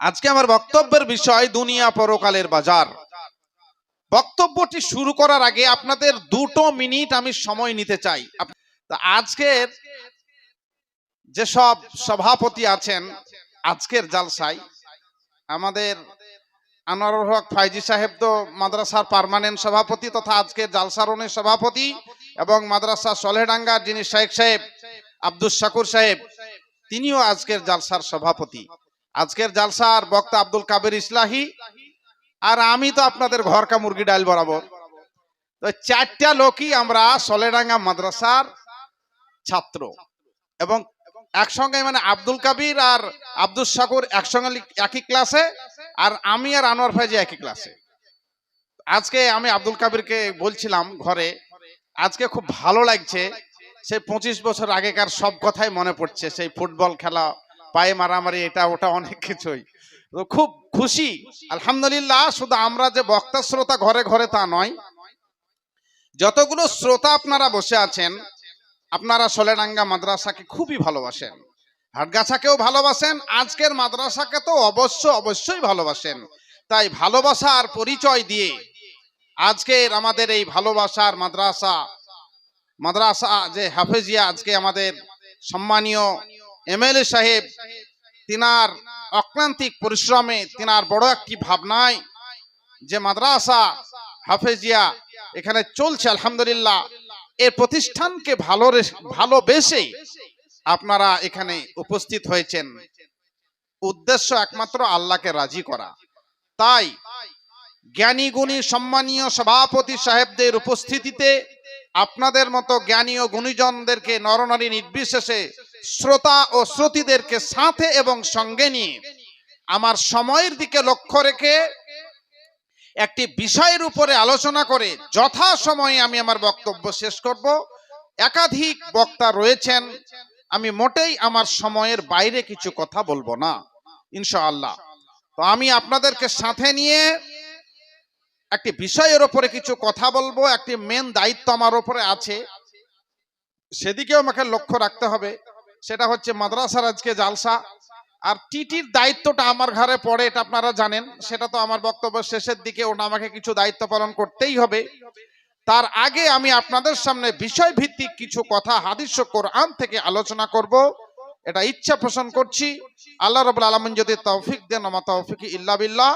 আজকে আমার বক্তব্যের বিষয় দুনিয়া পরকালের বাজার। বক্তব্যটি শুরু করার আগে আপনাদের দুটো মিনিট আমি সময় নিতে চাই। আজকের যেসব সভাপতি আছেন, আজকের জালসায় আমাদের আনোয়ারুল হক ফাইজি সাহেব তো মাদ্রাসার পারমানেন্ট সভাপতি তথা আজকের জালসারণের সভাপতি এবং মাদ্রাসা সলেডাঙ্গার যিনি শেখ সাহেব আব্দুল শাকুর সাহেব, তিনিও আজকের জালসার সভাপতি। আজকের জালসার বক্তা আব্দুল কাবের ইসলাহি। আর আমি তো আপনাদের ঘরকা মুরগি ডাল বরাবর। তো চারটা লোকই আমরা সলেডাঙ্গা মাদ্রাসার ছাত্র। এবং একসঙ্গে মানে আব্দুল কাবির আর আব্দুল শাকুর একসঙ্গে একই ক্লাসে, আর আমি আর আনোয়ার ফাইজি একই ক্লাসে। আজকে আমি আব্দুল কাবিরকে বলছিলাম ঘরে, আজকে খুব ভালো লাগছে। সেই পঁচিশ বছর আগেকার সব কথাই মনে পড়ছে, সেই ফুটবল খেলা পায়ে মারামারি এটা ওটা অনেক কিছুই। তো খুব খুশি। আলহামদুলিল্লাহ শুধু আমরা যে বক্তা শ্রোতা ঘরে ঘরে তা নয় যতগুলো শ্রোতা আপনারা বসে আছেন আপনারা সোলেডাঙ্গা মাদ্রাসাকে খুবই ভালোবাসেন। হাটগাছাকেও ভালোবাসেন আজকের মাদ্রাসাকে তো অবশ্য অবশ্যই ভালোবাসেন। তাই ভালোবাসার পরিচয় দিয়ে আজকের আমাদের এই ভালোবাসার মাদ্রাসা মাদ্রাসা যে হাফেজিয়া আজকে আমাদের সম্মানীয় এমএলএ সাহেব, তিনার অক্লান্তিক পরিশ্রমে তিনার বড় একটি ভাবনায় যে মাদ্রাসা হাফেজিয়া এখানে চলছে, আলহামদুলিল্লাহ। এর প্রতিষ্ঠানকে ভালো ভালোবেসে আপনারা এখানে উপস্থিত হয়েছেন। উদ্দেশ্য একমাত্র আল্লাহকে রাজি করা। তাই জ্ঞানী গুণী সম্মানীয় সভাপতি সাহেবদের উপস্থিতিতে আপনাদের মতো জ্ঞানী ও গুণীজনদেরকে নরনারী নির্বিশেষে শ্রোতা ও শ্রোতীদেরকে সাথে এবং সঙ্গে নিয়ে আমার সময়ের দিকে লক্ষ্য রেখে একটি বিষয়ের উপরে আলোচনা করে যথা সময়ে আমি আমার বক্তব্য শেষ করব। একাধিক বক্তা রয়েছেন, আমি মোটেই আমার সময়ের বাইরে কিছু কথা বলব না, ইনশাআল্লাহ। তো আমি আপনাদেরকে সাথে নিয়ে একটি বিষয়ের ওপরে কিছু কথা বলব, একটি মেন দায়িত্ব আমার ওপরে আছে। সেদিকেও আমাকে লক্ষ্য রাখতে হবে, সেটা হচ্ছে মাদ্রাসার আজকে জালসা। আর টিটির দায়িত্বটা আমার ঘরে পড়ে, এটা আপনারা জানেন, সেটা তো আমার বক্তব্য শেষের দিকে ওটা আমাকে কিছু দায়িত্ব পালন করতেই হবে। তার আগে আমি আপনাদের সামনে বিষয় ভিত্তিক কিছু কথা হাদিস কোরআন থেকে আলোচনা করব, এটা ইচ্ছা পোষণ করছি। আল্লাহ রবুল আলমিন যদি তৌফিক দেন আমার তৌফিক ইল্লা বিল্লাহ।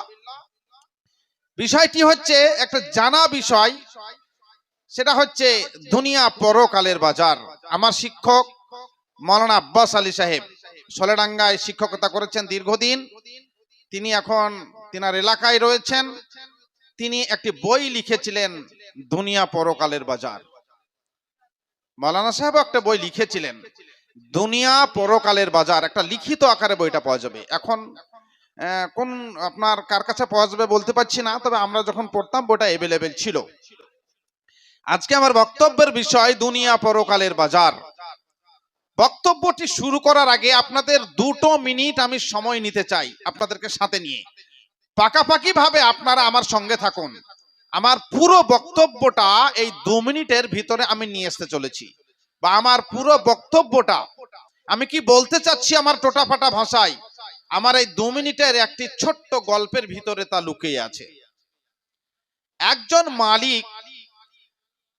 বিষয়টি হচ্ছে একটা জানা বিষয়। সেটা হচ্ছে দুনিয়া পরকালের বাজার। আমার শিক্ষক মৌলানা আব্বাস আলী সাহেব সোলেডাঙ্গায় শিক্ষকতা করেছেন দীর্ঘদিন। তিনি এখন তিনার এলাকায় রয়েছেন। তিনি একটি বই লিখেছিলেন দুনিয়া পরকালের বাজার। মৌলানা সাহেব একটা বই লিখেছিলেন, দুনিয়া পরকালের বাজার। একটা লিখিত আকারে বইটা পাওয়া যাবে। এখন কোন আপনার কার কাছে পাওয়া যাবে বলতে পারছি না, তবে আমরা যখন পড়তাম বইটা এভেলেবেল ছিল। আজকে আমার বক্তব্যের বিষয় দুনিয়া পরকালের বাজার। বক্তব্যটি শুরু করার আগে আপনাদের দুটো মিনিট আমি সময় নিতে চাই আপনাদেরকে সাথে নিয়ে। পাকাপাকি ভাবে আপনারা আমার সঙ্গে থাকুন। আমার পুরো বক্তব্যটা এই দু মিনিটের ভিতরে আমি নিয়ে আসতে চলেছি। বা আমার পুরো বক্তব্যটা, আমি কি বলতে চাচ্ছি আমার টোটাফাটা ভাষায়? আমার এই দু মিনিটের একটি ছোট্ট গল্পের ভিতরে তা লুকিয়ে আছে। একজন মালিক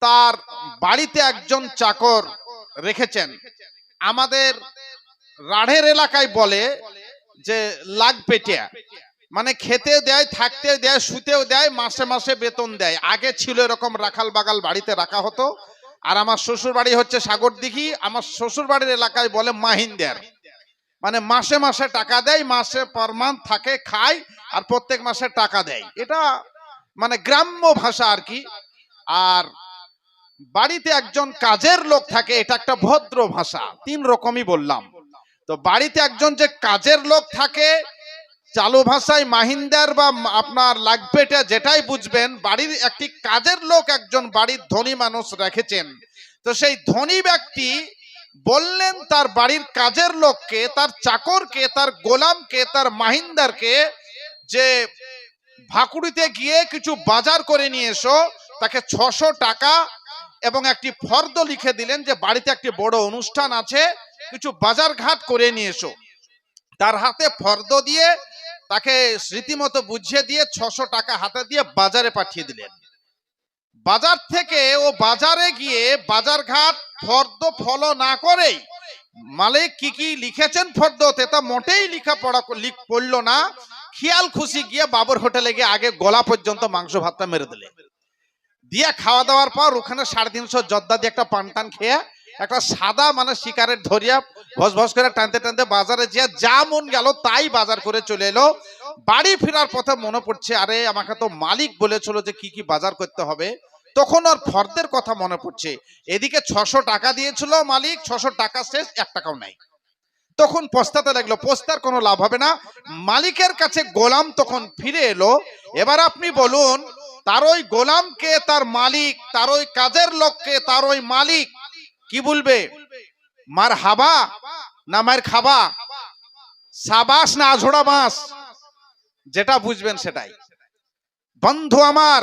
তার বাড়িতে একজন চাকর রেখেছেন। আমাদের রাঢ়ের এলাকায় বলে যে, লাগ পেটিয়া। মানে খেতে দেয় থাকতে দেয়, শুতেও দেয়, মাসে মাসে বেতন দেয়। আগে ছিল এরকম রাখাল বাগাল বাড়িতে রাখা হতো। আর আমার শ্বশুর বাড়ি হচ্ছে সাগর দিঘি আমার শ্বশুর বাড়ির এলাকায় বলে মাহিন্দার। মানে মাসে মাসে টাকা দেয়, মাসে পার মান্থ থাকে, খায় আর প্রত্যেক মাসে টাকা দেয়। এটা মানে গ্রাম্য ভাষা আর কি। আর বাড়িতে একজন কাজের লোক থাকে, এটা একটা ভদ্র ভাষা, তিন রকমই বললাম। তো বাড়িতে একজন যে কাজের লোক থাকে, চালু ভাষায় মাহিন্দার বা আপনার লাগবেটা যেটাই বুঝবেন, বাড়ির একটি কাজের লোক একজন বাড়ির ধনী মানুষ রেখেছেন। তো সেই ধনী ব্যক্তি বললেন, তার বাড়ির কাজের লোককে, তার চাকরকে, তার গোলামকে, তার মাহিন্দারকে যে ভাকুড়িতে গিয়ে কিছু বাজার করে নিয়ে এসো, তাকে ছশো টাকা এবং একটি ফর্দ লিখে দিলেন যে, বাড়িতে একটি বড় অনুষ্ঠান আছে, কিছু বাজার ঘাট করে নিয়ে এসো। তার হাতে ফর্দ দিয়ে তাকে রীতিমতো বুঝিয়ে দিয়ে ছশো টাকা হাতে দিয়ে বাজারে পাঠিয়ে দিলেন। বাজার থেকে ও বাজারে গিয়ে বাজার ঘাট ফর্দ ফলো না করেই মালিক কি কি লিখেছেন ফর্দতে তা মোটেই লেখা পড়া পড়ল না। খেয়াল খুশি গিয়ে বাবর হোটেলে গিয়ে আগে গলা পর্যন্ত মাংস ভাতটা মেরে দিলে। দিয়ে খাওয়া দাওয়ার পর ওখানে সাড়ে তিনশো জর্দা দিয়ে একটা পান টান খেয়ে একটা সাদা মানে শিকারের ধরিয়া ভস ভস করে টানতে টানতে বাজারে যে যা মন গেল তাই বাজার করে চলে এলো। বাড়ি ফেরার পথে মনে পড়ছে, আরে আমাকে তো মালিক বলেছিল যে কি কি বাজার করতে হবে। তখন ওর ফর্দের কথা মনে পড়ছে। এদিকে ছশো টাকা দিয়েছিল মালিক, ছশো টাকা শেষ, এক টাকাও নাই। তখন পস্তাতে লাগল, পোস্তার কোনো লাভ হবে না। মালিকের কাছে গোলাম তখন ফিরে এলো, এবার আপনি বলুন, তার ওই গোলামকে তার মালিক, তার ওই কাজের লোককে তার ওই মালিক? কি বলবে? মার হাবা না মার খাবা? সাবাস না আঝোড়া মাস যেটা বুঝবেন সেটাই। বন্ধু আমার,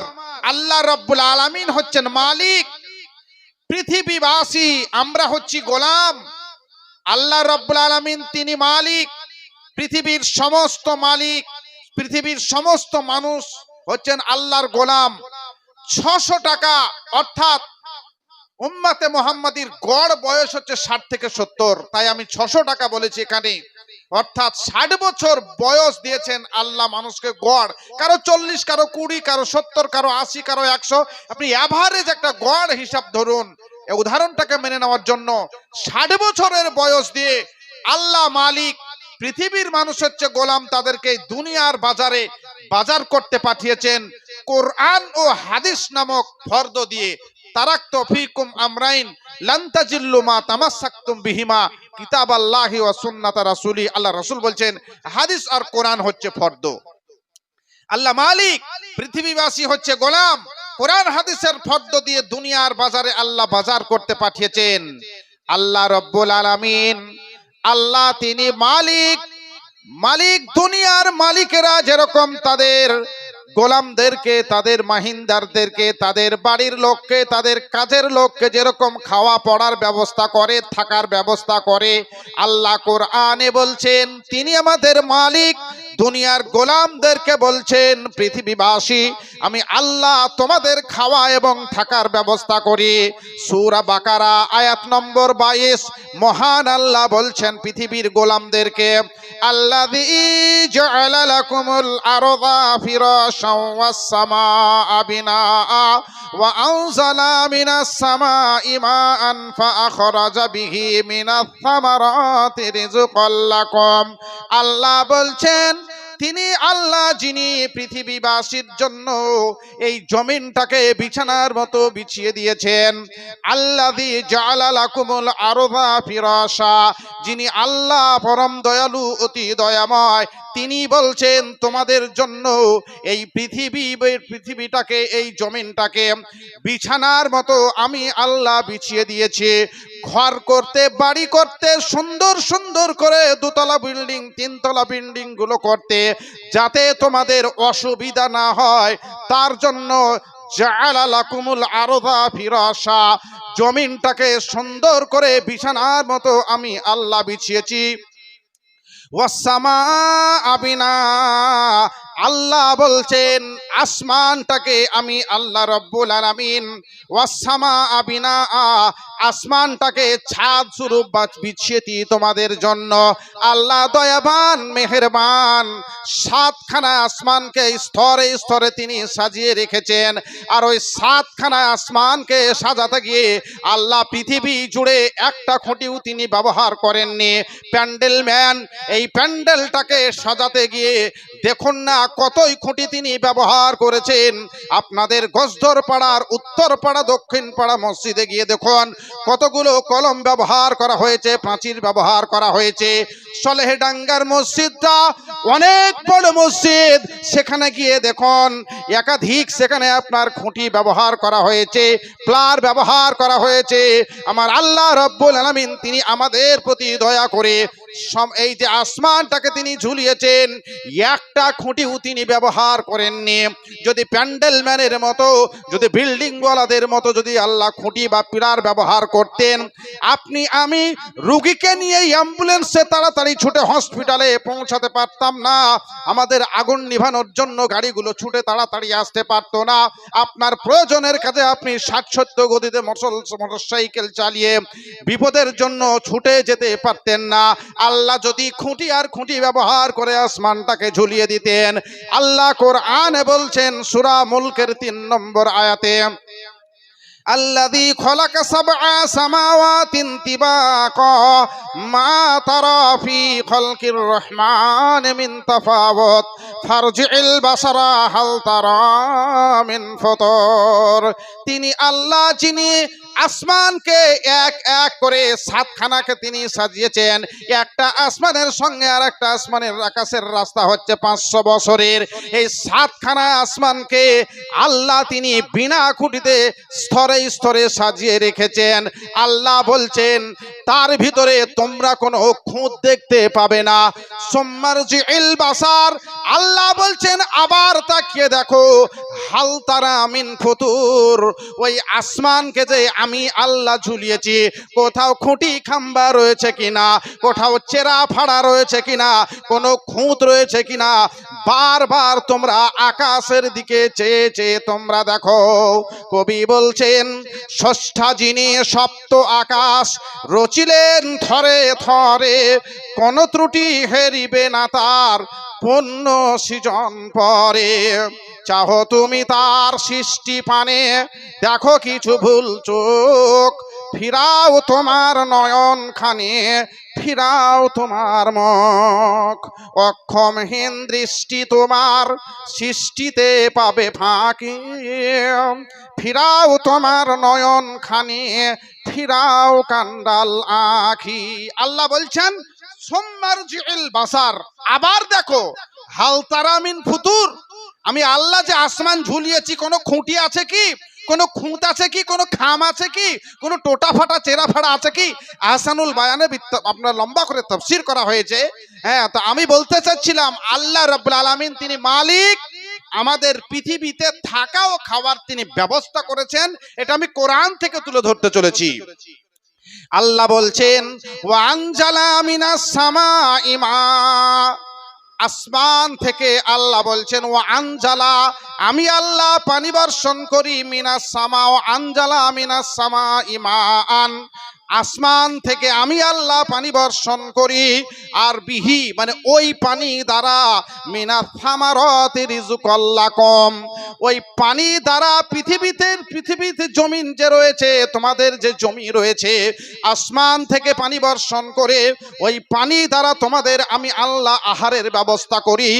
আল্লাহ রব্বুল আলামিন হচ্ছেন মালিক। পৃথিবীবাসী, আমরা হচ্ছি গোলাম। আল্লাহ রব্বুল আলামিন তিনি মালিক। পৃথিবীর সমস্ত মালিক, পৃথিবীর সমস্ত মানুষ হচ্ছেন আল্লাহর গোলাম। ছশো টাকা, অর্থাৎ উম্মাতে মোহাম্মদীর গড় বয়স হচ্ছে ষাট থেকে সত্তর। তাই আমি ছশো টাকা বলেছি এখানে। অর্থাৎ ষাট বছর বয়স দিয়েছেন আল্লাহ মানুষকে গড়। কারও চল্লিশ, কারও কুড়ি, কারও সত্তর, কারও আশি, কারও একশো। আপনি অ্যাভারেজ একটা গড় হিসাব ধরুন। উদাহরণটাকে মেনে নেওয়ার জন্য ষাট বছরের বয়স দিয়ে আল্লাহ মালিক পৃথিবীর মানুষ হচ্ছে গোলাম তাদেরকে দুনিয়ার বাজারে বাজার করতে পাঠিয়েছেন। কোরআন ও হাদিস নামক ফর্দ দিয়ে তারাক তফিকুম আমরাইন লান্তাজিল্লু মা তামাসাক্তুম বিহিমা কিতাব আল্লাহি ওয়া রাসূলি। আল্লাহ রাসূল বলছেন, হাদিস আর কোরআন হচ্ছে আল্লাহ মালিক, পৃথিবীবাসী হচ্ছে গোলাম। কোরআন হাদিসের ফর্দ দিয়ে দুনিয়ার বাজারে আল্লাহ বাজার করতে পাঠিয়েছেন। আল্লাহ রব্বুল আলামিন, আল্লাহ তিনি মালিক। মালিক দুনিয়ার মালিকেরা যেরকম তাদের গোলামদেরকে, তাদের মাহিন্দারদেরকে, তাদের বাড়ির লোককে, তাদের কাজের লোককে যেরকম খাওয়া পড়ার ব্যবস্থা করে, থাকার ব্যবস্থা করে, আল্লাহ কোরআনে বলছেন, তিনি আমাদের মালিক, দুনিয়ার গোলামদেরকে বলছেন, পৃথিবীবাসী, আমি আল্লাহ তোমাদের খাওয়া এবং থাকার ব্যবস্থা করি। সূরা বাকারা, আয়াত নম্বর বাইশ, মহান আল্লাহ বলছেন পৃথিবীর গোলামদেরকে, আল্লাযী জাআলা بناء وأنزل من السماء ماء فأخرج به من الثمرات رزقا لكم الله বলছেন তিনি আল্লাহ যিনি পৃথিবীবাসীর জন্য এই জমিনটাকে বিছানার মতো বিছিয়ে দিয়েছেন। আল্লাদি জালালাকুমুল আরবা ফিরাসা যিনি আল্লাহ পরম দয়ালু, অতি দয়াময়, তিনি বলছেন, তোমাদের জন্য এই পৃথিবী পৃথিবীটাকে, এই জমিনটাকে বিছানার মতো আমি আল্লাহ বিছিয়ে দিয়েছি। ঘর করতে, বাড়ি করতে, সুন্দর সুন্দর করে দুতলা বিল্ডিং, তিনতলা বিল্ডিংগুলো করতে, যাতে তোমাদের অসুবিধা না হয়। তার জন্য জমিনটাকে সুন্দর করে বিছানার মতো আমি আল্লাহ বিছিয়েছি। ওয়াসামা আবিনা আল্লাহ বলছেন, আসমানটাকে আমি আল্লাহ রব্বুল আলামিন ওয়াসামা আবিনা আসমানটাকে ছাদ স্বরূপ বাচ- বিছিয়ে দিই তোমাদের জন্য। আল্লাহ দয়াবান, মেহেরবান, সাতখানা আসমানকে স্তরে স্তরে তিনি সাজিয়ে রেখেছেন। আর ওই সাতখানা আসমানকে সাজাতে গিয়ে আল্লাহ পৃথিবী জুড়ে একটা খুঁটিও তিনি ব্যবহার করেননি। প্যান্ডেল ম্যান এই প্যান্ডেলটাকে সাজাতে গিয়ে দেখুন না কতই খুঁটি তিনি ব্যবহার করেছেন। আপনাদের গজদর পাড়ার উত্তর পাড়া দক্ষিণ পাড়া মসজিদে গিয়ে দেখুন, কতগুলো কলম ব্যবহার করা হয়েছে প্রাচীর ব্যবহার করা হয়েছে। সলেহডাঙ্গার মসজিদটা অনেক বড় মসজিদ। সেখানে গিয়ে দেখুন, একাধিক সেখানে আপনার খুঁটি ব্যবহার করা হয়েছে, প্লার ব্যবহার করা হয়েছে। আমার আল্লাহ রব্বুল আলামিন, তিনি আমাদের প্রতি দয়া করে এই যে আসমানটাকে তিনি ঝুলিয়েছেন, একটা খুঁটিও তিনি ব্যবহার করেননি। যদি প্যান্ডেল ম্যানের মতো, যদি বিল্ডিং ওয়ালাদের মতো যদি আল্লাহ খুঁটি বা পিলার ব্যবহার করতেন, আপনি, আমি রুগীকে নিয়ে অ্যাম্বুলেন্সে তাড়াতাড়ি ছুটে হসপিটালে পৌঁছাতে পারতাম না। আমাদের আগুন নিভানোর জন্য গাড়িগুলো ছুটে তাড়াতাড়ি আসতে পারতো না। আপনার প্রয়োজনের কাজে আপনি ষাট সত্য গতিতে মোটরসাইকেল চালিয়ে বিপদের জন্য ছুটে যেতে পারতেন না। আল্লাহ যদি খুঁটি আর খুঁটি ব্যবহার করে আসমানটাকে ঝুলিয়ে দিতেন আল্লাহ কোরআনে বলছেন সুরা মুলকের তিন নম্বর আয়াতে الذي خلق سبع سماوات طباقا ما ترى في خلق الرحمن من تفاوت فارجع البصر هل ترى من فطور তিনি আল্লাহ যিনি আসমানকে এক এক করে সাতখানাকে তিনি সাজিয়েছেন। একটা আসমানের সঙ্গে আর একটা আসমানের আকাশের রাস্তা হচ্ছে পাঁচশো বছরের। এই সাতখানা আসমানকে আল্লাহ তিনি বিনা খুঁটিতে স্তরে স্তরে সাজিয়ে রেখেছেন। আল্লাহ বলছেন, তার ভিতরে তোমরা কোনো খুঁত দেখতে পাবে না। সোম্মার জি বাসার। আল্লাহ বলছেন, আবার তাকিয়ে দেখো, হাল তারা মিন ফুতুর। ওই আসমানকে যে আমি আল্লাহ ঝুলিয়েছি। কোথাও খুঁটি খাম্বা রয়েছে কিনা, কোথাও চেরা ফাড়া রয়েছে কিনা, কোনো খুঁত রয়েছে কিনা, বারবার তোমরা আকাশের দিকে চেয়ে চেয়ে তোমরা দেখো। কবি বলছেন, ষষ্ঠা যিনি সপ্ত আকাশ, রচিলেন থরে থরে, কোন ত্রুটি হেরিবে না তার পণ্য সৃজন পরে। চাহ তুমি তার সৃষ্টি পানে। দেখো কিছু ভুল চোখ। ফিরাও তোমার নয়ন খানে ফিরাও তোমার মুখ। অক্ষমহীন দৃষ্টি তোমার সৃষ্টিতে পাবে ফাঁকি। ফিরাও তোমার নয়ন খানি ফিরাও কান্ডাল আখি। আল্লাহ বলছেন সোম্মার জিল বাসার, আবার দেখো হাল তারামিন ফুতুর। আমি আল্লাহ যে আসমান ঝুলিয়েছি, কোনো খুঁটি আছে কি? কোনো খুঁত আছে কি? কোনো খাম আছে কি? কোনো টোটা ফাটা, চেরা ফাড়া আছে কি? আহসানুল বায়ানে আপনার লম্বা করে তফসির করা হয়েছে। হ্যাঁ তো আমি বলতে চাচ্ছিলাম, আল্লাহ রব্বুল আলামিন তিনি মালিক। আমাদের পৃথিবীতে থাকা ও খাওয়ার তিনি ব্যবস্থা করেছেন। এটা আমি কোরআন থেকে তুলে ধরতে চলেছি। আল্লাহ বলছেন ওয়ানজালা মিনাস সামা ইমা আসমান থেকে আল্লাহ বলছেন, ও আঞ্জালা আমি আল্লাহ পানি বর্ষণ করি মিনা সামা, ও আনজালা মিনা সামা ইমা আন আসমান থেকে আমি আল্লাহ পানি বর্ষণ করি, আর বিহি মানে ওই পানি দ্বারা মিনা থামারত রিজুকল্লা কম ওই পানি দ্বারা পৃথিবীতে পৃথিবীতে জমিন যে রয়েছে, তোমাদের যে জমি রয়েছে, আসমান থেকে পানি বর্ষণ করে, ওই পানি দ্বারা তোমাদের আমি আল্লাহ আহারের ব্যবস্থা করি,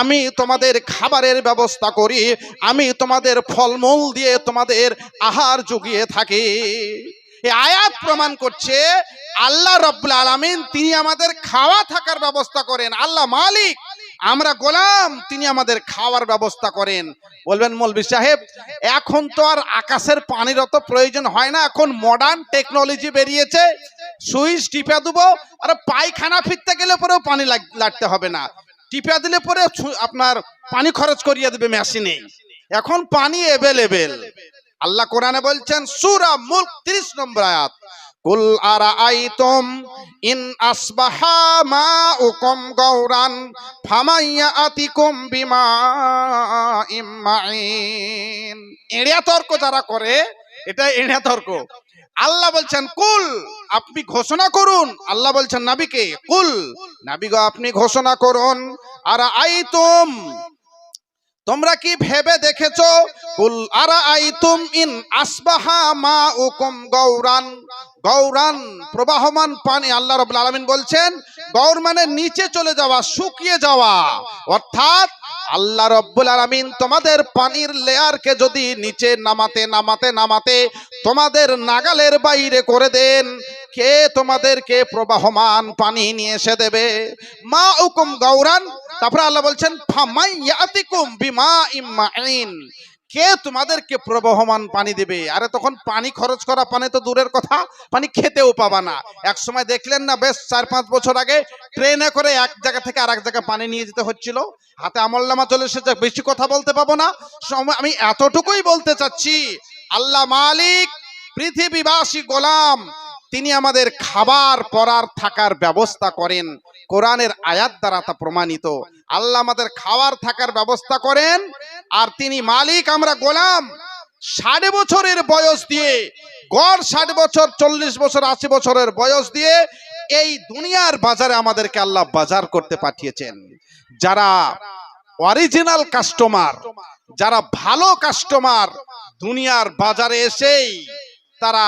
আমি তোমাদের খাবারের ব্যবস্থা করি, আমি তোমাদের ফলমূল দিয়ে তোমাদের আহার জুগিয়ে থাকি। আয়াত প্রমাণ করছে আল্লাহ রব্বুল আলামিন তিনি আমাদের খাওয়া থাকার ব্যবস্থা করেন। আল্লাহ মালিক, আমরা গোলাম, তিনি আমাদের খাওয়ার ব্যবস্থা করেন। বলবেন মৌলবি সাহেব, এখন তো আর আকাশের পানির অত প্রয়োজন হয় না, এখন মডার্ন টেকনোলজি বেরিয়েছে, সুইচ টিপে দেবো, আর পায়খানা ফিরতে গেলে পরেও পানি লাগ- লাগতে হবে না। টিপে দিলে পরে আপনার পানি খরচ করিয়ে দেবে মেশিনে এখন পানি এভেলেবেল আল্লাহ কোরআনে বলছেন, সূরা মুলক 30 নম্বর আয়াত, কুল আরাআইতুম ইন আসবাহা মাউকুম গাওরান ফামাইয়া আতিকুম বিমা ইম্মাইন এড়িয়া তর্ক যারা করে এটা এড়িয়া তর্ক। আল্লাহ বলছেন, কুল, আপনি ঘোষণা করুন। আল্লাহ বলছেন, নাবিকে, কুল নাবি গো আপনি ঘোষণা করুন। আর আইতুম তোমরা কি ভেবে দেখেছ? কুল আরা আইতুম ইন আসবাহা মা উকুম গৌরান গৌরান প্রবাহমান পানি, আল্লাহ রবুল আলমিন বলছেন গৌর মানে নিচে চলে যাওয়া, শুকিয়ে যাওয়া। অর্থাৎ আল্লাহ রব্বুল আলমিন তোমাদের পানির লেয়ারকে যদি নিচে নামাতে নামাতে নামাতে তোমাদের নাগালের বাইরে করে দেন, কে তোমাদেরকে প্রবাহমান পানি নিয়ে এসে দেবে? মা উকুম গৌরান তারপরে আল্লাহ বলছেন, ফামাইয়াতিকুম বিমা ইম্মাইন কে তোমাদেরকে প্রবহমান পানি দেবে? আরে তখন পানি খরচ করা পানি তো দূরের কথা, পানি খেতেও পাবা না। এক সময় দেখলেন না, বেশ চার পাঁচ বছর আগে ট্রেনে করে এক জায়গা থেকে আর এক জায়গায় পানি নিয়ে যেতে হচ্ছিল। হাতে আমল্লামা চলে এসেছে, বেশি কথা বলতে পাবো না। সময়- আমি এতটুকুই বলতে চাচ্ছি, আল্লাহ মালিক পৃথিবীবাসী গোলাম, তিনি আমাদের খাবার পরার থাকার ব্যবস্থা করেন। কোরআনের আয়াত দ্বারা তা প্রমাণিত। আল্লাহ আমাদের খাওয়ার, থাকার ব্যবস্থা করেন। আর তিনি মালিক, আমরা গোলাম। ষাট বছরের বয়স দিয়ে, গড় ষাট বছর, চল্লিশ বছর, আশি বছরের বয়স দিয়ে এই দুনিয়ার বাজারে আমাদেরকে আল্লাহ বাজার করতে পাঠিয়েছেন। যারা অরিজিনাল কাস্টমার যারা ভালো কাস্টমার দুনিয়ার বাজারে এসেই তারা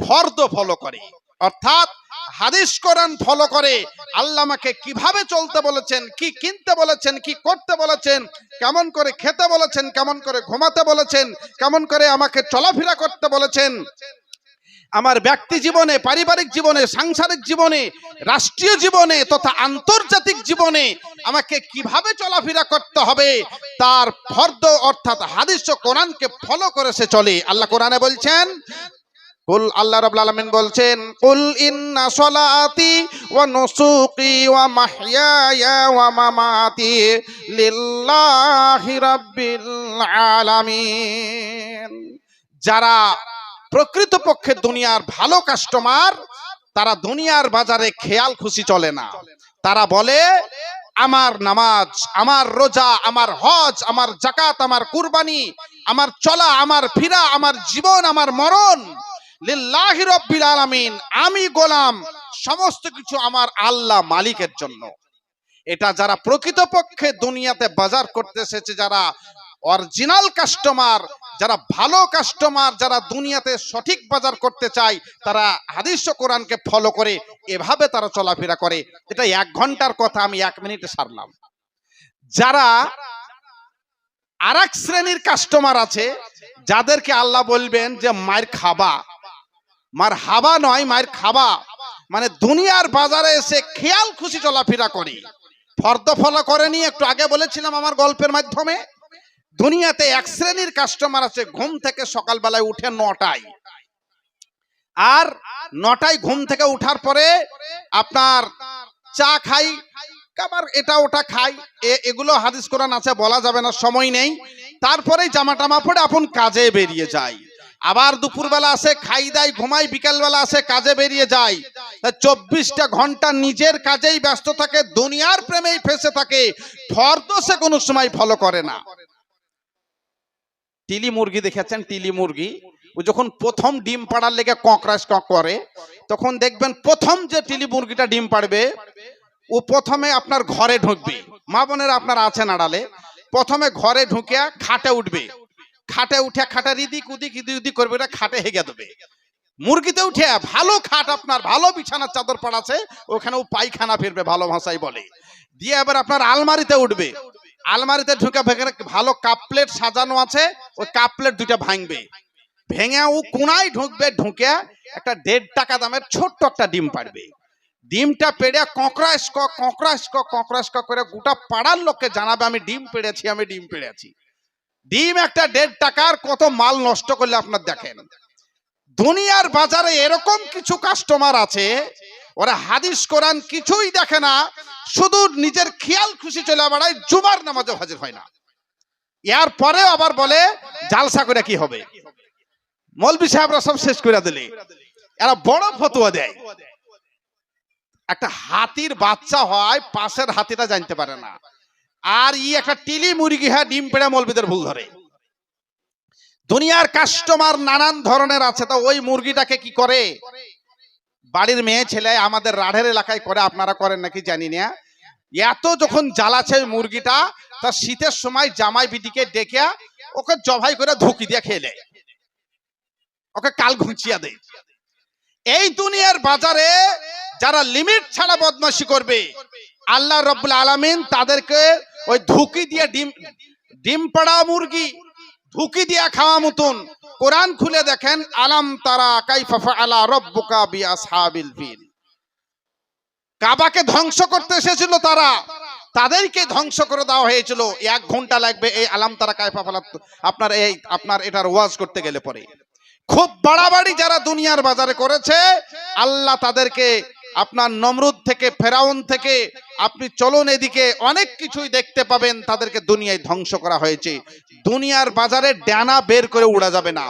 ফর্দ ফলো করে। অর্থাৎ হাদিস কোরআন ফলো করে। আল্লাহ আমাকে কীভাবে চলতে বলেছেন, কি কিনতে বলেছেন, কি করতে বলেছেন, কেমন করে খেতে বলেছেন, কেমন করে ঘুমাতে বলেছেন, কেমন করে আমাকে চলাফেরা করতে বলেছেন। আমার ব্যক্তি জীবনে, পারিবারিক জীবনে, সাংসারিক জীবনে, রাষ্ট্রীয় জীবনে তথা আন্তর্জাতিক জীবনে আমাকে কীভাবে চলাফেরা করতে হবে, তার ফর্দ অর্থাৎ হাদিস ও কোরআনকে ফলো করে সে চলে। আল্লাহ কোরআনে বলছেন কুল, আল্লাহ রাব্বুল আলামিন বলছেন, কুল ইন্না সলাতি ওয়া নুসুকি ওয়া মাহইয়ায়া ওয়া মামাতি লিল্লাহি রাব্বিল আলামিন. যারা প্রকৃতপক্ষে দুনিয়ার ভালো কাস্টমার, তারা দুনিয়ার বাজারে খেয়াল খুশি চলে না। তারা বলে, আমার নামাজ, আমার রোজা, আমার হজ, আমার জাকাত আমার কুরবানি, আমার চলা, আমার ফিরা, আমার জীবন, আমার মরণ আমি গোলাম, সমস্ত কিছু আমার আল্লাহ মালিকের জন্য। এটা যারা প্রকৃতপক্ষে দুনিয়াতে বাজার করতে এসেছে, যারা অরিজিনাল কাস্টমার যারা ভালো কাস্টমার যারা দুনিয়াতে সঠিক বাজার করতে চায়, তারা হাদিস কোরআনকে ফলো করে, এভাবে তারা চলাফেরা করে। এটা এক ঘণ্টার কথা, আমি এক মিনিটে সারলাম। যারা আর শ্রেণির কাস্টমার আছে, যাদেরকে আল্লাহ বলবেন যে, মায়ের খাবা। মার হাবা নয়, মায়ের খাবা। মানে দুনিয়ার বাজারে এসে খেয়াল খুশি চলাফেরা করি। ফর্দ ফলো করেনি একটু আগে বলেছিলাম আমার গল্পের মাধ্যমে, দুনিয়াতে এক শ্রেণির কাস্টমার আছে, ঘুম থেকে সকালবেলায় উঠে নটায়। আর নটায় ঘুম থেকে উঠার পরে আপনার চা খাই আবার এটা ওটা খাই এগুলো হাদিস কোরআন আছে, বলা যাবে না, সময় নেই। তারপরে জামা টামা পরে আপন কাজে বেরিয়ে যায় আবার দুপুরবেলা আসে, খাই দেয় ঘুমাই, বিকালবেলা আসে, কাজে বেরিয়ে যায় চব্বিশটা ঘণ্টা নিজের কাজেই ব্যস্ত থাকে, দুনিয়ার প্রেমেই ফেসে থাকে, ফর্দ সে কোনো সময় ফলো করে না। টিলি মুরগি দেখেছেন? টিলি মুরগি, ও যখন প্রথম ডিম পাড়ার লেগে ককরাস কক করে, তখন দেখবেন প্রথম যে টিলি মুরগিটা ডিম পাড়বে, ও প্রথমে আপনার ঘরে ঢুকবে। মা বোনেরা আপনার আছেন আড়ালে, প্রথমে ঘরে ঢুকে খাটে উঠবে। খাটে উঠে খাটে রিদিক উদিক, ইদি করবে, এটা খাটে হেগে দেবে। মুরগিতে উঠে ভালো খাট আপনার, ভালো বিছানার চাদর পাড়াছে ওখানে ও পায়খানা ফিরবে, ভালো ভাষায় বলে। দিয়ে এবার আপনার আলমারিতে উঠবে। আলমারিতে ঢুকে ভেঙে ভালো কাপ সাজানো আছে, ওই কাপ দুইটা ভাঙবে। ভেঙে ও কোনায় ঢুকবে, ঢুকে একটা দেড় টাকা দামের ছোট্ট একটা ডিম পাড়বে। ডিমটা পেড়ে কঁকড়াস কঁকড়াস কঁকড়াস করে গোটা পাড়ার লোককে জানাবে, আমি ডিম পেড়েছি, আমি ডিম পেড়েছি। ডিম একটা দেড় টাকার কত মাল নষ্ট করলে আপনার দেখেন? দুনিয়ার বাজারে এরকম কিছু কাস্টমার আছে, ওরা হাদিস, কোরআন কিছুই দেখে না, শুধু নিজের খেয়াল খুশি চলে বেড়ায়, জুমার নামাজে হাজির হয় না। এর পরে আবার বলে, জালসা করে কি হবে? মৌলবি সাহেবরা সব শেষ করে দিলে। এরা বড় ফতোয়া দেয়। একটা হাতির বাচ্চা হয়, পাশের হাতিটা জানতে পারে না। আর ই একটা টিলি মুরগি হ্যাঁ ডিম পেড়ে মৌলবিদের ভুল ধরে। দুনিয়ার কাস্টমার নানান ধরনের আছে, তা ওই মুরগিটাকে কি করে? বাড়ির মেয়ে ছেলে আমাদের রাঢ়ের এলাকায় করে, আপনারা করেন নাকি জানি না। এত যখন জ্বালাছে মুরগিটা, তা শীতের সময় জামাই বিটিকে ডেকে ওকে জবাই করে ধুকি দিয়ে খেলে ওকে কাল ঘুচিয়া দেয়। এই দুনিয়ার বাজারে যারা লিমিট ছাড়া বদমাশি করবে আল্লাহ রব্বুল আলামিন তাদেরকে ওই ধুকি দিয়ে ডিম ডিম পাড়া মুরগি, ধুকি দিয়া খাওয়া মতন কোরআন খুলে দেখেন, আলাম তারা কাইফা ফাআলা রব্বুকা বি আসহাবিল ফিল। কাবাকে ধ্বংস করতে এসেছিল তারা, তাদেরকে ধ্বংস করে দেওয়া হয়েছিল। এক ঘণ্টা লাগবে এই আলাম তারা কায়ফা ফালাত আপনার এই, আপনার এটার ওয়াজ করতে গেলে পরে। খুব বাড়াবাড়ি যারা দুনিয়ার বাজারে করেছে, আল্লাহ তাদেরকে আপনার নমরুদ থেকে, ফেরাউন থেকে আপনি চলুন এদিকে, অনেক কিছুই দেখতে পাবেন, তাদেরকে দুনিয়ায় ধ্বংস করা হয়েছে। দুনিয়ার বাজারে ডানা বের করে উড়া যাবে না।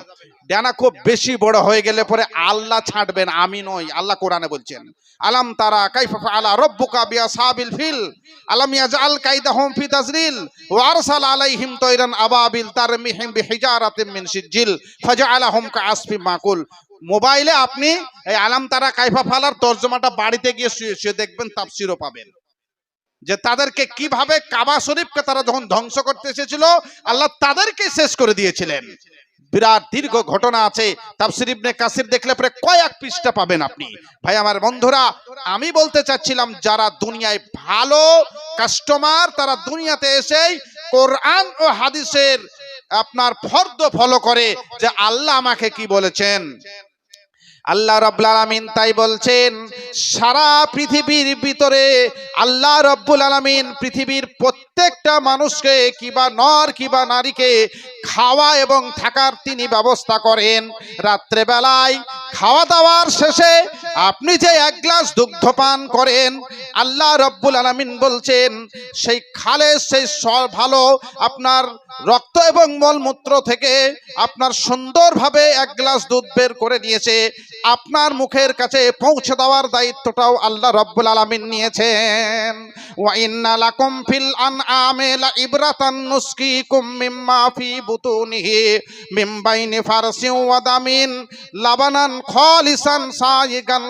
ডানা খুব বেশি বড় হয়ে গেলে পরে আল্লাহ ছাড়বেন আমি নই, আল্লাহ কোরআনে বলছেন। আলাম তারা কাইফা আলা রব্বুকা বিয়া সাবিল ফিল, আলাম ইয়াজআল কাইদাহুম ফি তাজরিল ওয়া আরসাল আলাইহিম তায়রান আবাবিল তারমিহিম বিহিজারাতিন মিন সিজিল ফাজআলাহুম কাআসফি মাকুল। মোবাইলে আপনি এই আলাম তারা কাইফা ফালার তর্জমাটা বাড়িতে গিয়ে শুয়ে শুয়ে দেখবেন, তাফসিরও পাবেন। যে তাদেরকে কীভাবে কাবা শরীফকে তারা যখন ধ্বংস করতে এসেছিল, আল্লাহ তাদেরকে শেষ করে দিয়েছিলেন। বিরাট দীর্ঘ ঘটনা আছে। তাফসির ইবনে কাসির দেখলে পরে কয়েক পৃষ্ঠা পাবেন আপনি। ভাই, আমার বন্ধুরা, আমি বলতে চাচ্ছিলাম, যারা দুনিয়ায় ভালো কাস্টমার তারা দুনিয়াতে এসেই কোরআন ও হাদিসের আপনার ফর্দ ফলো করে যে আল্লাহ আমাকে কি বলেছেন? আল্লাহ রব্বুল আলামিন তাই বলছেন, সারা পৃথিবীর ভিতরে আল্লাহ রব্বুল আলামিন পৃথিবীর প্রত্যেকটা মানুষকে, কিবা নর, কিবা নারীকে খাওয়া এবং থাকার তিনি ব্যবস্থা করেন। রাত্রে বেলায় খাওয়া দাওয়ার শেষে আপনি যে এক গ্লাস দুগ্ধ পান করেন, আল্লাহ রব্বুল আলামিন বলছেন, সেই খালে সেই ভালো আপনার রক্ত এবং মলমূত্র থেকে আপনার সুন্দরভাবে এক গ্লাস দুধ বের করে নিয়েছে। আপনার মুখের কাছে পৌঁছে দেওয়ার দায়িত্বটাও আল্লাহ রব্বুল আলামিন নিয়েছেন। ওয়া ইন্না লাকুম ফিল আনআমি লা ইবরাতান নুসকিকুম মিম্মা ফি বুতুনিহি মিন বাইনি ফারসিন ওয়া দামিন লাবানান খালিসান সাইগান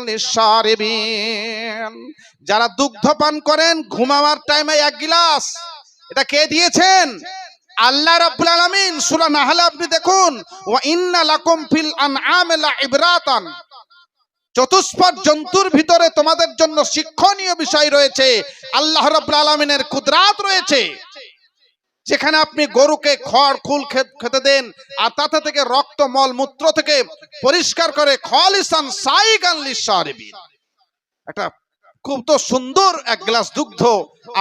যারা দুগ্ধ পান করেন, ঘুমাবার টাইমে এক গ্লাস। এটা কে দিয়েছেন? আল্লাহ রাব্বুল আলামিন সূরা নাহলে আপনি দেখুন, ওয়া ইন্না লাকুম ফিল আনআমি লা ইবরাতান। চতুষ্পদ জন্তুর ভিতরে তোমাদের জন্য শিক্ষণীয় বিষয় রয়েছে, আল্লাহ রাব্বুল আলামিনের কুদরাত রয়েছে। যেখানে আপনি গরুকে খড়, খুল খেতে দেন, আর তাতে থেকে রক্ত, মল, মূত্র থেকে পরিষ্কার করে, খলিসান সাইগান লিশারিবিন একটা খুব তো সুন্দর এক গ্লাস দুগ্ধ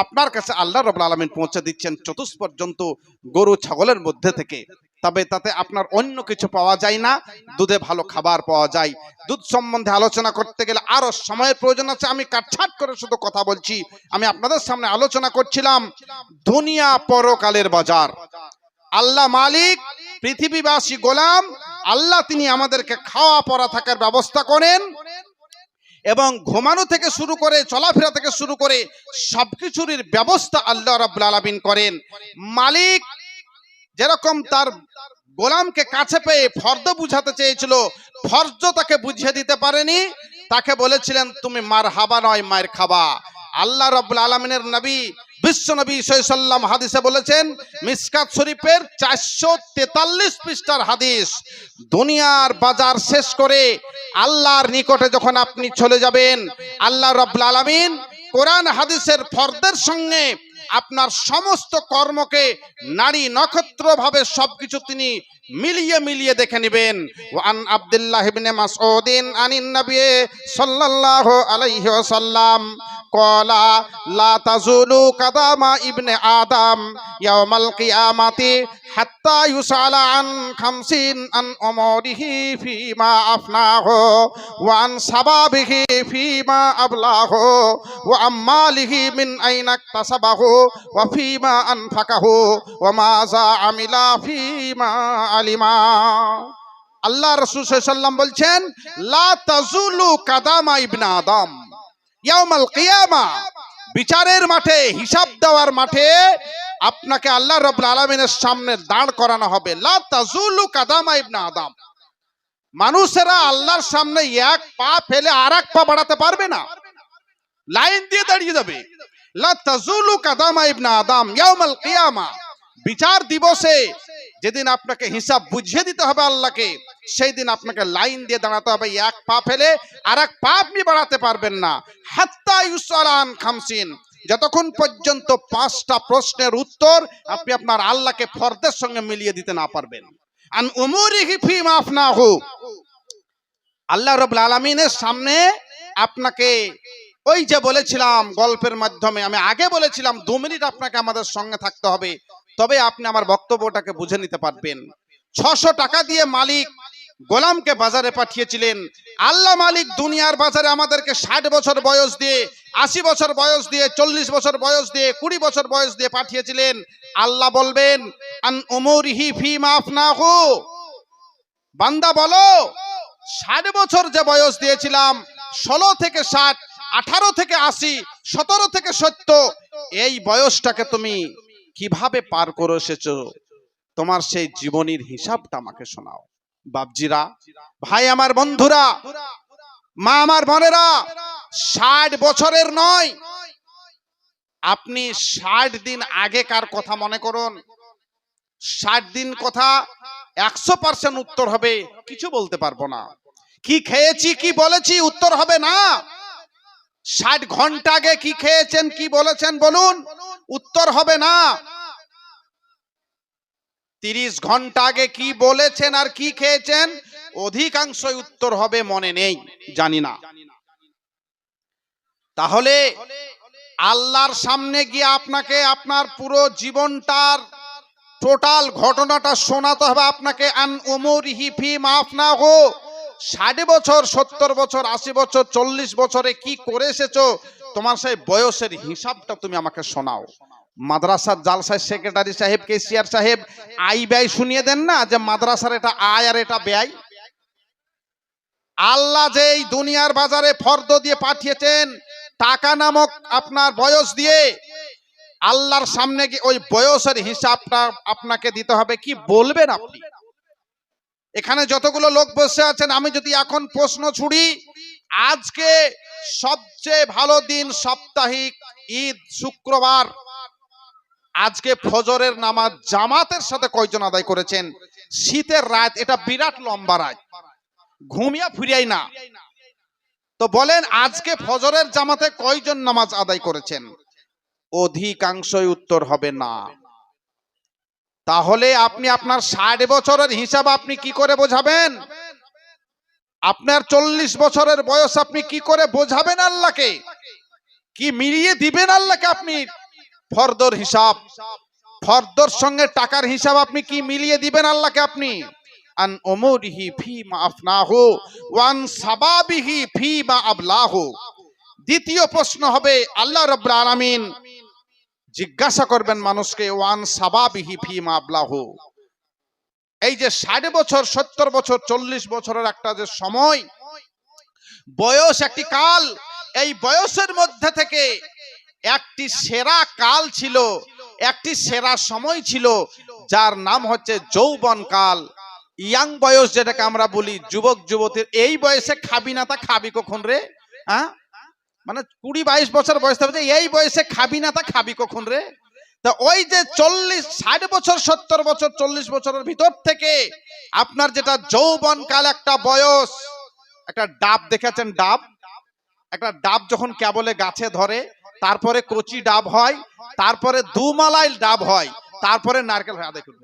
আপনার কাছে আল্লাহ রবুল আলমিন পৌঁছে দিচ্ছেন চতুষ্পদ পর্যন্ত গরু, ছাগলের মধ্যে থেকে। তবে তাতে আপনার অন্য কিছু পাওয়া যায় না, দুধে ভালো খাবার পাওয়া যায়। দুধ সম্বন্ধে আলোচনা করতে গেলে আরও সময়ের প্রয়োজন আছে, আমি কাটছাট করে শুধু কথা বলছি। আমি আপনাদের সামনে আলোচনা করছিলাম, দুনিয়া পরকালের বাজার। আল্লাহ মালিক, পৃথিবীবাসী গোলাম, আল্লাহ তিনি আমাদেরকে খাওয়া পড়া থাকার ব্যবস্থা করেন। এবং ঘুমানো থেকে শুরু করে, চলাফেরা থেকে শুরু করে সবকিছুর ব্যবস্থা আল্লাহ রাব্বুল আলামিন করেন। মালিক যেরকম তার গোলামকে কাছে পেয়ে ফর্দ বুঝাতে চেয়েছিল, ফর্জ তাকে বুঝিয়ে দিতে পারেনি, তাকে বলেছিলেন, তুমি মার হাবা নয়, মায়ের খাবা। আল্লাহ রাব্বুল আলমিনের নবী বিশ্ব নবী সাল্লাম হাদিসে বলেছেন, মিসকাত শরীফের চারশো তেতাল্লিশ পৃষ্ঠার হাদিস, দুনিয়ার বাজার শেষ করে আল্লাহর নিকটে যখন আপনি চলে যাবেন, আল্লাহ রাব্বুল আলামিন কোরআন হাদিসের ফর্দের সঙ্গে আপনার সমস্ত কর্মকে নারী নক্ষত্র ভাবে সবকিছু তিনি মিলিয়ে মিলিয়ে দেখে নেবেন। ওয়ান আব্দুল্লাহ ইবনে মাসউদিন আনিন নবী সাল্লাল্লাহু আলাইহি ওয়াসাল্লাম কলা লা তাজুলু কাদামা ইবনে আদম ইয়াউমাল কিয়ামাতি হাত্তা ইউসালা আন খামসিন আন উমরিহি ফিমা আফনাহু ওয়া আন সাবাবিহি ফিমা আবলাহু ওয়া আম্মালিহি মিন আইনা ইকতাসাবাহু ওয়া ফিমা আনফাকাহু ওয়া মাযা আমিলা ফিমা আলিমা। আল্লাহ রাসূল ওয়াসাল্লাম বলছেন, লা তাজুলু কাদামা ইবনে আদম, ইয়াউমাল কিয়ামা। বিচারের মাঠে, হিসাব দেওয়ার মাঠে আপনাকে আল্লাহ রাব্বুল আলামিনের সামনে দাঁড় করানো হবে। লা তাজুলু কাদামা ইবনে আদম। মানুষেরা আল্লাহর সামনে এক পা ফেলে আর এক পা বাড়াতে পারবে না। লাইন দিয়ে দাঁড়িয়ে যাবে। লা তাজুলু কাদামা ইবনে আদম, ইয়াউমাল কিয়ামা। বিচার দিবসে যেদিন আপনাকে হিসাব বুঝিয়ে দিতে হবে আল্লাহকে সেই দিন আপনাকে লাইন দিয়ে দাঁড়াতে হবে, এক পা ফেলে আর এক পা আপনি বাড়াতে পারবেন না। হাত্তা ইউসালান খামসিন। যতক্ষণ পর্যন্ত পাঁচটা প্রশ্নের উত্তর আপনি আপনার আল্লাহকে ফর্দের সঙ্গে মিলিয়ে দিতে না পারবেন। আন উমরিহি ফি মাফনাহু আল্লাহ রব্বুল আলামিনের সামনে আপনাকে ওই যে বলেছিলাম গল্পের মাধ্যমে, আমি আগে বলেছিলাম, দু মিনিট আপনাকে আমাদের সঙ্গে থাকতে হবে। তবে আপনি আমার বক্তব্যটাকে বুঝে নিতে পারবেন। ছশো টাকা দিয়ে মালিক গোলামকে বাজারে পাঠিয়েছিলেন। আল্লাহ মালিক দুনিয়ার বাজারে আমাদেরকে ষাট বছর বয়স দিয়ে, আশি বছর বয়স দিয়ে, চল্লিশ বছর বয়স দিয়ে, কুড়ি বছর বয়স দিয়ে পাঠিয়েছিলেন। আল্লাহ বলবেন, আন ফি মাফ বান্দা বলো, ষাট বছর যে বয়স দিয়েছিলাম, ষোলো থেকে ষাট, আঠারো থেকে আশি, সতেরো থেকে সত্য এই বয়সটাকে তুমি কীভাবে পার করে এসেছ তোমার সেই জীবনীর হিসাবটা আমাকে শোনাও। বাবজিরা ভাই আমার বন্ধুরা, মা আমার বোনেরা, ষাট বছরের নয়। আপনি ষাট দিন আগেকার কথা মনে করুন। ষাট দিন কথা একশো পার্সেন্ট উত্তর হবে, কিছু বলতে পারব না। কি খেয়েছি, কি বলেছি, উত্তর হবে না। ষাট ঘণ্টা আগে কি খেয়েছেন, কি বলেছেন, বলুন। উত্তর হবে না। তিরিশ ঘণ্টা আগে কি বলেছেন আর কি খেয়েছেন? অধিকাংশই উত্তর হবে মনে নেই, জানি না। তাহলে আল্লাহর সামনে গিয়ে আপনাকে আপনার পুরো জীবনটার টোটাল ঘটনাটা শোনাতে হবে আপনাকে। আন উমরিহি ফি মাফ না ষাট বছর, সত্তর বছর, আশি বছর, চল্লিশ বছরে কি করে এসেছ? তোমার সেই বয়সের হিসাবটা তুমি আমাকে শোনাও। মাদ্রাসার জালসার সেক্রেটারি সাহেব কেসিয়ার সাহেব, আই ব্যয় শুনিয়ে দেন না যে মাদ্রাসার এটা আয় আর এটা ব্যয়? আল্লাহ যে এই দুনিয়ার বাজারে ফর্দ দিয়ে পাঠিয়েছেন, টাকা নামক আপনার বয়স দিয়ে, আল্লাহর সামনে গিয়ে ওই বয়সের হিসাবটা আপনাকে দিতে হবে। কি বলবেন আপনি? এখানে যতগুলো লোক বসে আছেন, আমি যদি এখন প্রশ্ন ছুড়ি আজকে সবচেয়ে ভালো দিন সাপ্তাহিক ঈদ শুক্রবার। আজকে ফজরের নামাজ জামাতের সাথে কয়জন আদায় করেছেন? শীতের রাত, এটা বিরাট লম্বা রাত। ঘুমিয়া ফিরিয়াই না। তো বলেন, আজকে ফজরের জামাতে কয়জন নামাজ আদায় করেছেন? অধিকাংশই উত্তর হবে না। তাহলে আপনি আপনার ষাট বছরের হিসাব আপনি কি করে বোঝাবেন? আপনার চল্লিশ বছরের বয়স আপনি কি করে বোঝাবেন আল্লাহকে? কি মিলিয়ে দিবেন আল্লাহকে আপনি? ফর্দর হিসাব। ফর্দর সঙ্গে টাকার হিসাব আপনি কি মিলিয়ে দিবেন আল্লাহকে আপনি? ফি ওয়ান ফি মা দ্বিতীয় প্রশ্ন হবে, আল্লাহ রাব্বুল জিজ্ঞাসা করবেন মানুষকে, ওয়ান সাবাবিহি ফি মা আবলাহু। এই যে ষাট বছর, সত্তর বছর, চল্লিশ বছরের একটা যে সময়, বয়স একটি কাল, এই বয়সের মধ্যে থেকে একটি সেরা কাল ছিল, একটি সেরা সময় ছিল, যার নাম হচ্ছে যৌবন কাল। ইয়াং বয়স যেটাকে আমরা বলি, যুবক, যুবতীর, এই বয়সে খাবি না তা খাবি কখন রে? হ্যাঁ মানে কুড়ি বাইশ বছর বয়স এই বয়সে খাবি না তা খাবি কখন রে? তা ওই যে চল্লিশ, ষাট বছর, সত্তর বছর, চল্লিশ বছরের ভিতর থেকে আপনার যেটা যৌবন কাল একটা বয়স, একটা ডাব দেখেছেন ডাব একটা ডাব যখন কেবলে গাছে ধরে, তারপরে কচি ডাব হয়, তারপরে দুমালাই ডাব হয়, তারপরে নারকেল হয় আদায় করব।